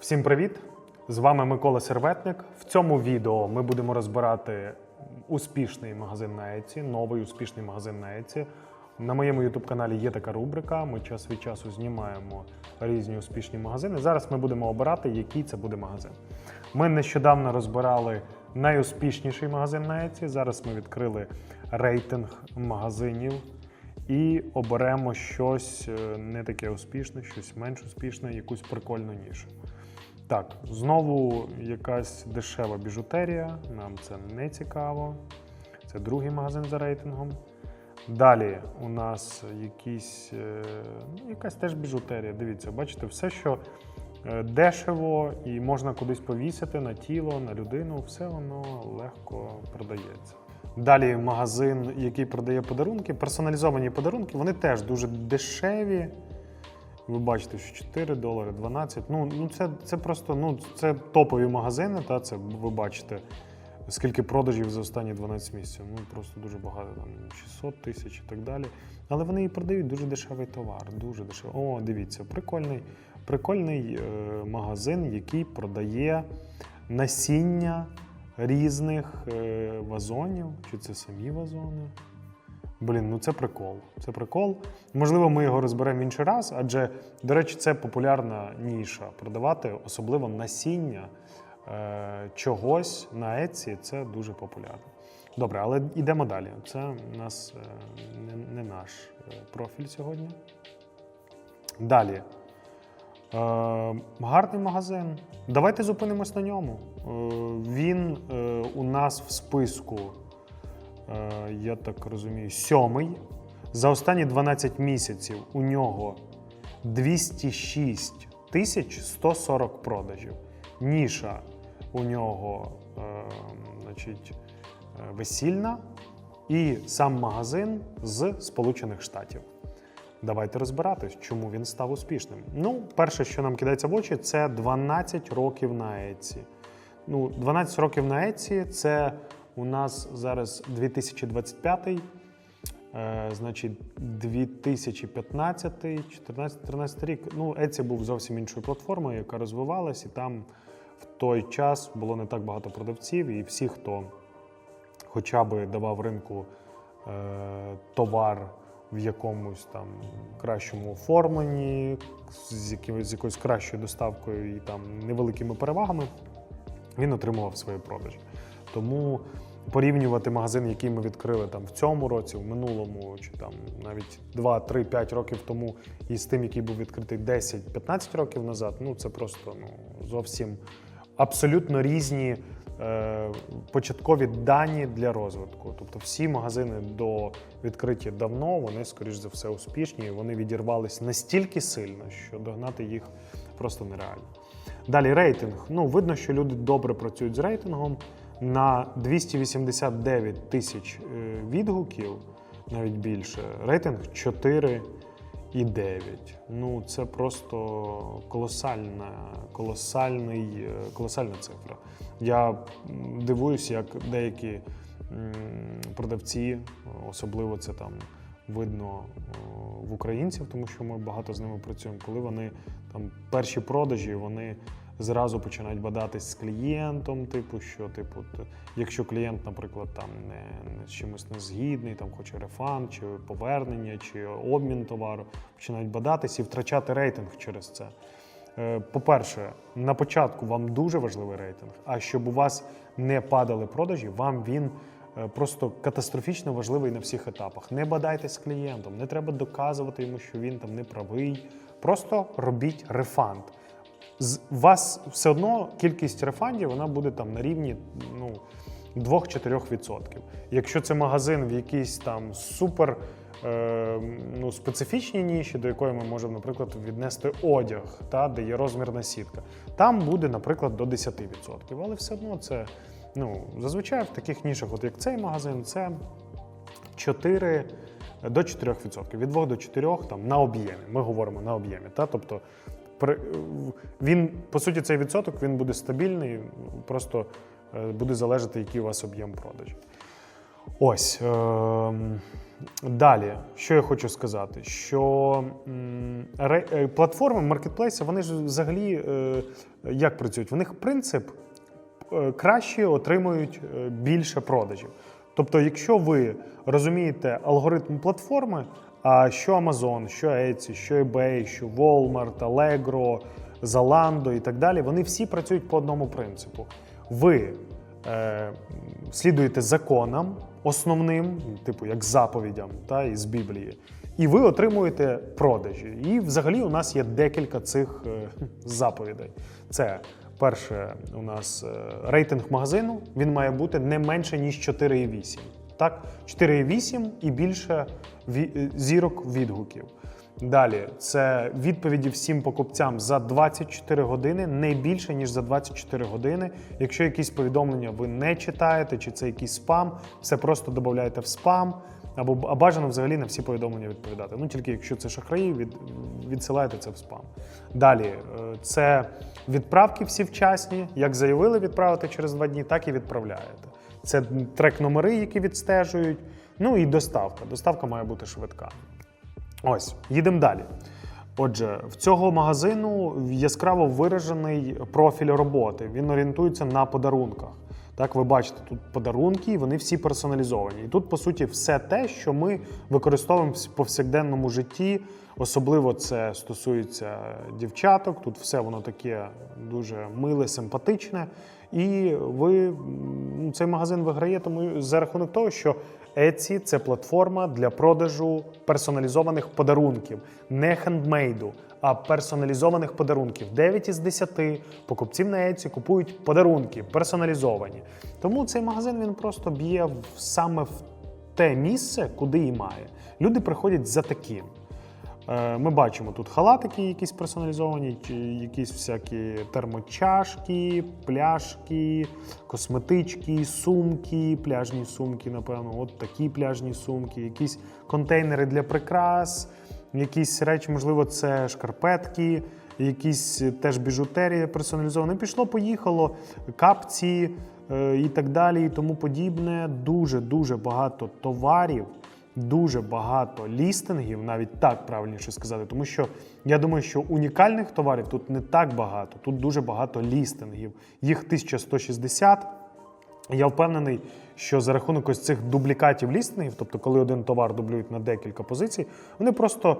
Всім привіт! З вами Микола Серветник. В цьому відео ми будемо розбирати успішний магазин на Еці, новий успішний магазин на Еці. На моєму youtube каналі є така рубрика. Ми час від часу знімаємо різні успішні магазини. Зараз ми будемо обирати, який це буде магазин. Ми нещодавно розбирали найуспішніший магазин на Еці. Зараз ми відкрили рейтинг магазинів і оберемо щось е, не таке успішне, щось менш успішне, якусь прикольну нішу. Так, знову якась дешева біжутерія, нам це не цікаво. Це другий магазин за рейтингом. Далі у нас якісь, е, якась теж біжутерія. Дивіться, бачите, все, що е, дешево і можна кудись повісити на тіло, на людину, все воно легко продається. Далі магазин, який продає подарунки, персоналізовані подарунки, вони теж дуже дешеві. Ви бачите, що 4 долари, 12. Ну, ну це, це просто ну, це топові магазини, та це ви бачите, скільки продажів за останні 12 місяців. Ну просто дуже багато, там 600 тисяч і так далі. Але вони і продають дуже дешевий товар, дуже дешевий. О, дивіться, прикольний, прикольний е, магазин, який продає насіння різних е, вазонів. Чи це самі вазони? Блін, ну це прикол. Це прикол. Можливо, ми його розберемо інший раз, адже, до речі, це популярна ніша. Продавати особливо насіння е, чогось на Еці це дуже популярно. Добре, але йдемо далі. Це у нас е, не, не наш е, профіль сьогодні. Далі. Е, гарний магазин. Давайте зупинимось на ньому. Е, він е, у нас в списку я так розумію, сьомий. За останні 12 місяців у нього 206 тисяч 140 продажів. Ніша у нього е, значить, е, весільна і сам магазин з Сполучених Штатів. Давайте розбиратись, чому він став успішним. Ну, перше, що нам кидається в очі, це 12 років на Еці. Ну, 12 років на Еці це у нас зараз 2025, е, значить 2015, 14, 13 рік. Ну, Еці був зовсім іншою платформою, яка розвивалась, і там в той час було не так багато продавців, і всі, хто хоча б давав ринку е, товар в якомусь там кращому оформленні, з, якимось, з якоюсь кращою доставкою і там невеликими перевагами, він отримував свої продажі. Тому порівнювати магазин, який ми відкрили там в цьому році, в минулому, чи там навіть 2, 3, 5 років тому, і з тим, який був відкритий 10-15 років назад, ну це просто ну, зовсім абсолютно різні е, початкові дані для розвитку. Тобто всі магазини до відкриття давно, вони, скоріш за все, успішні. і Вони відірвались настільки сильно, що догнати їх просто нереально. Далі рейтинг. Ну, видно, що люди добре працюють з рейтингом. На 289 тисяч е, відгуків, навіть більше, рейтинг 4,9. Ну, це просто колосальна, колосальний, е, колосальна цифра. Я м, дивуюся, як деякі продавці, особливо це там видно в українців, тому що ми багато з ними працюємо, коли вони там перші продажі, вони зразу починають бадатись з клієнтом, типу, що, типу, якщо клієнт, наприклад, там не, не чимось не згідний, там хоче рефанд, чи повернення, чи обмін товару, починають бадатись і втрачати рейтинг через це. Е, По-перше, на початку вам дуже важливий рейтинг, а щоб у вас не падали продажі, вам він е, просто катастрофічно важливий на всіх етапах. Не бадайтесь з клієнтом, не треба доказувати йому, що він там не правий. Просто робіть рефанд. З вас все одно кількість рефандів вона буде там на рівні ну, 2-4%. Якщо це магазин в якійсь там супер е, ну, специфічній ніші, до якої ми можемо, наприклад, віднести одяг, та, де є розмірна сітка, там буде, наприклад, до 10%. Але все одно це ну, зазвичай в таких нішах, от як цей магазин, це 4 до 4%. Від 2 до 4 там, на об'ємі. Ми говоримо на об'ємі. Тобто він, по суті, цей відсоток він буде стабільний, просто е, буде залежати, який у вас об'єм продажів. Ось. ем, Далі, що я хочу сказати, що е, платформи, маркетплейси, вони ж взагалі е, як працюють? У них принцип краще отримують більше продажів. Тобто, якщо ви розумієте алгоритм платформи, а що Amazon, що Etsy, що eBay, що Walmart, Allegro, Zalando і так далі, вони всі працюють по одному принципу. Ви е, слідуєте законам основним, типу як заповідям та, із Біблії, і ви отримуєте продажі. І взагалі у нас є декілька цих е, заповідей. Це перше, у нас е, рейтинг магазину, він має бути не менше, ніж 4,8. Так, 4,8 і більше е, зірок відгуків. Далі це відповіді всім покупцям за 24 години, не більше ніж за 24 години. Якщо якісь повідомлення ви не читаєте, чи це якийсь спам, все просто додаєте в спам. Або а бажано взагалі на всі повідомлення відповідати. Ну тільки якщо це шахраї, від, відсилаєте це в спам. Далі е, це відправки всі вчасні. Як заявили відправити через два дні, так і відправляєте. Це трек-номери, які відстежують. Ну і доставка. Доставка має бути швидка. Ось, їдемо далі. Отже, в цього магазину яскраво виражений профіль роботи. Він орієнтується на подарунках. Так, ви бачите, тут подарунки, вони всі персоналізовані. І тут, по суті, все те, що ми використовуємо в повсякденному житті. Особливо це стосується дівчаток. Тут все воно таке дуже миле, симпатичне. І ви ну, цей магазин виграє тому за рахунок того, що Etsy – це платформа для продажу персоналізованих подарунків, не хендмейду, а персоналізованих подарунків. 9 із 10 покупців на Etsy купують подарунки персоналізовані. Тому цей магазин він просто б'є саме в те місце, куди і має. Люди приходять за таким. Е, Ми бачимо тут халатики, якісь персоналізовані, якісь всякі термочашки, пляшки, косметички, сумки, пляжні сумки, напевно, от такі пляжні сумки, якісь контейнери для прикрас, якісь речі, можливо, це шкарпетки, якісь теж біжутерія персоналізована. Пішло, поїхало, капці е, і так далі, і тому подібне. Дуже дуже багато товарів дуже багато лістингів, навіть так правильніше сказати, тому що я думаю, що унікальних товарів тут не так багато, тут дуже багато лістингів. Їх 1160. Я впевнений, що за рахунок ось цих дублікатів лістингів, тобто коли один товар дублюють на декілька позицій, вони просто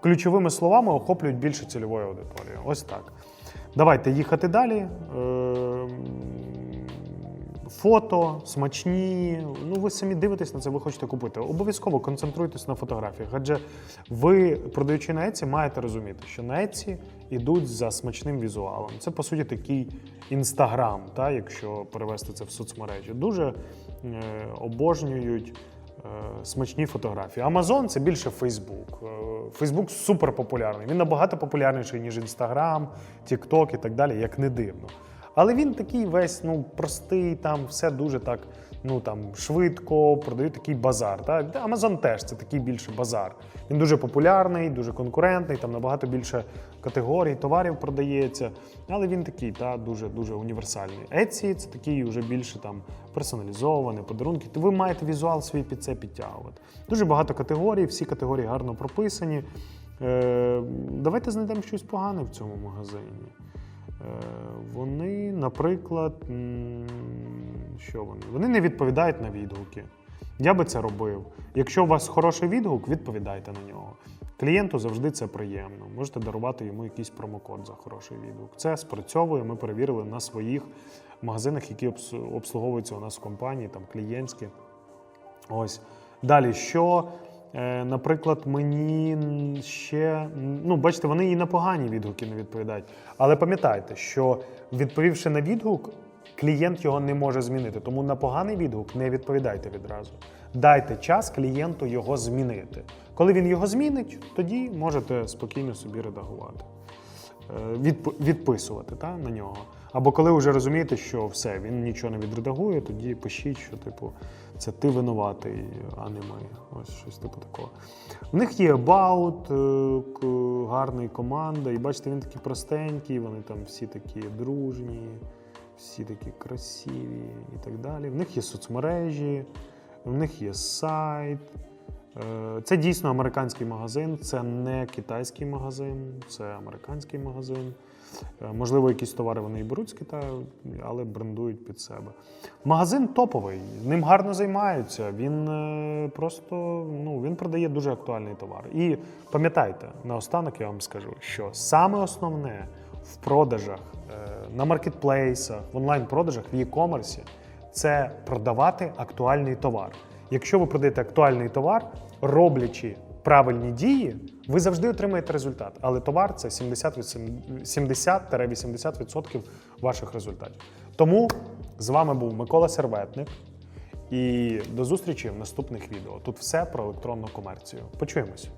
ключовими словами охоплюють більше цільової аудиторії. Ось так. Давайте їхати далі. Фото смачні. Ну, ви самі дивитесь на це, ви хочете купити. Обов'язково концентруйтесь на фотографіях, адже ви, продаючи на Etsy, маєте розуміти, що на Etsy йдуть за смачним візуалом. Це по суті такий інстаграм, та, якщо перевести це в соцмережі. Дуже е, обожнюють е, смачні фотографії. Amazon це більше. Е, Facebook супер популярний. Він набагато популярніший, ніж Instagram, TikTok і так далі, як не дивно. Але він такий весь ну, простий, там все дуже так ну, там, швидко, продають такий базар. Так? Amazon теж це такий більше базар. Він дуже популярний, дуже конкурентний, там набагато більше категорій, товарів продається. Але він такий, та, дуже, дуже універсальний. Etsy це такий вже більше там персоналізований, подарунки. То ви маєте візуал свій під це підтягувати. Дуже багато категорій, всі категорії гарно прописані. Е, давайте знайдемо щось погане в цьому магазині. Е, Вони, наприклад, що вони? Вони не відповідають на відгуки. Я би це робив. Якщо у вас хороший відгук, відповідайте на нього. Клієнту завжди це приємно. Можете дарувати йому якийсь промокод за хороший відгук. Це спрацьовує. Ми перевірили на своїх магазинах, які обслуговуються у нас в компанії, там клієнтські. Ось. Далі, що, наприклад, мені ще. Ну, бачите, вони і на погані відгуки не відповідають. Але пам'ятайте, що відповівши на відгук, клієнт його не може змінити. Тому на поганий відгук не відповідайте відразу. Дайте час клієнту його змінити. Коли він його змінить, тоді можете спокійно собі редагувати. Е, відп- відписувати та, на нього. Або коли вже розумієте, що все, він нічого не відредагує, тоді пишіть, що типу, це ти винуватий, а не ми. Ось щось типу такого. В них є About, е, гарний команда, і бачите, він такий простенький, вони там всі такі дружні, всі такі красиві і так далі. В них є соцмережі. У них є сайт. Е, Це дійсно американський магазин, це не китайський магазин, це американський магазин. Е, Можливо, якісь товари вони і беруть з Китаю, але брендують під себе. Магазин топовий, ним гарно займаються. Він е, просто ну, він продає дуже актуальний товар. І пам'ятайте, наостанок я вам скажу, що саме основне в продажах е, на маркетплейсах, в онлайн-продажах, в e-commerce це продавати актуальний товар. Якщо ви продаєте актуальний товар, роблячи правильні дії, ви завжди отримаєте результат. Але товар це 70 від сем- 70-80% ваших результатів. Тому з вами був Микола Серветник. І до зустрічі в наступних відео. Тут все про електронну комерцію. Почуємось.